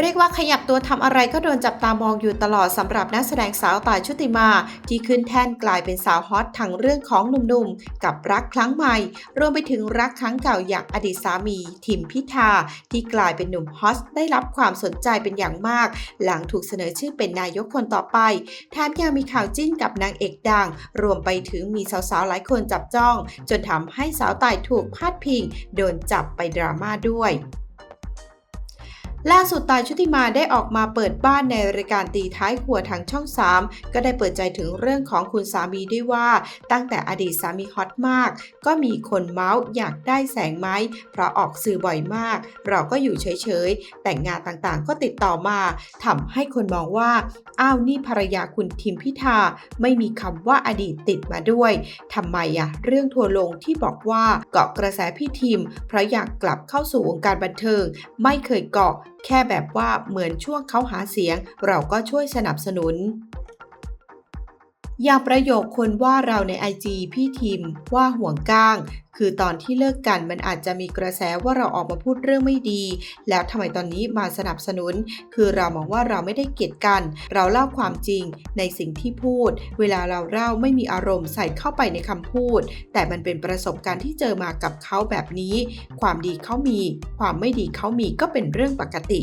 เรียกว่าขยับตัวทำอะไรก็โดนจับตามองอยู่ตลอดสำหรับนักแสดงสาวตายชุติมา ที่ขึ้นแท่นกลายเป็นสาวฮอตทั้งเรื่องของหนุ่มๆ กับรักครั้งใหม่ รวมไปถึงรักครั้งเก่าอย่างอดีตสามีทิมพิธา ที่กลายเป็นหนุ่มฮอตได้รับความสนใจเป็นอย่างมาก หลังถูกเสนอชื่อเป็นนายกคนต่อไปแถมยังมีข่าวจิ้นกับนางเอกดัง รวมไปถึงมีสาวๆหลายคนจับจ้อง จนทำให้สาวตายถูกพาดพิง โดนจับไปดราม่าด้วย ล่าสุดตายชุติมาได้ออกมาเปิดบ้านในรายการตีท้ายครัวทางช่อง 3 ก็ได้เปิดใจถึงเรื่องของคุณสามีด้วยว่า ตั้งแต่อดีตสามีฮอตมาก ก็มีคนเมาส์อยากได้แสงไหมเพราะออกสื่อบ่อยมาก เราก็อยู่เฉยๆ แต่งงานต่างๆ ก็ติดต่อมาทำให้คนมองว่า อ้าวนี่ภรรยาคุณทิมพิธาไม่มีคำว่าอดีตติดมาด้วยทำไมอะเรื่องทัวร์ลงที่บอกว่าเกาะกระแสพี่ทิม เพราะอยากกลับเข้าสู่วงการบันเทิง ไม่เคยเกาะ แค่แบบว่าเหมือนช่วงเขาหาเสียง เราก็ช่วยสนับสนุน อย่างประโยคคนว่าเราใน IG พี่ทิมว่าห่วงก้าง คือตอนที่เลิกกันมันอาจจะมีกระแสว่าเราออกมาพูดเรื่องไม่ดี แล้วทำไมตอนนี้มาสนับสนุน คือเรามองว่าเราไม่ได้เกลียดกัน เราเล่าความจริงในสิ่งที่พูด เวลาเราเล่าไม่มีอารมณ์ใส่เข้าไปในคำพูด แต่มันเป็นประสบการณ์ที่เจอมากับเขาแบบนี้ ความดีเขามี ความไม่ดีเขามีก็เป็นเรื่องปกติ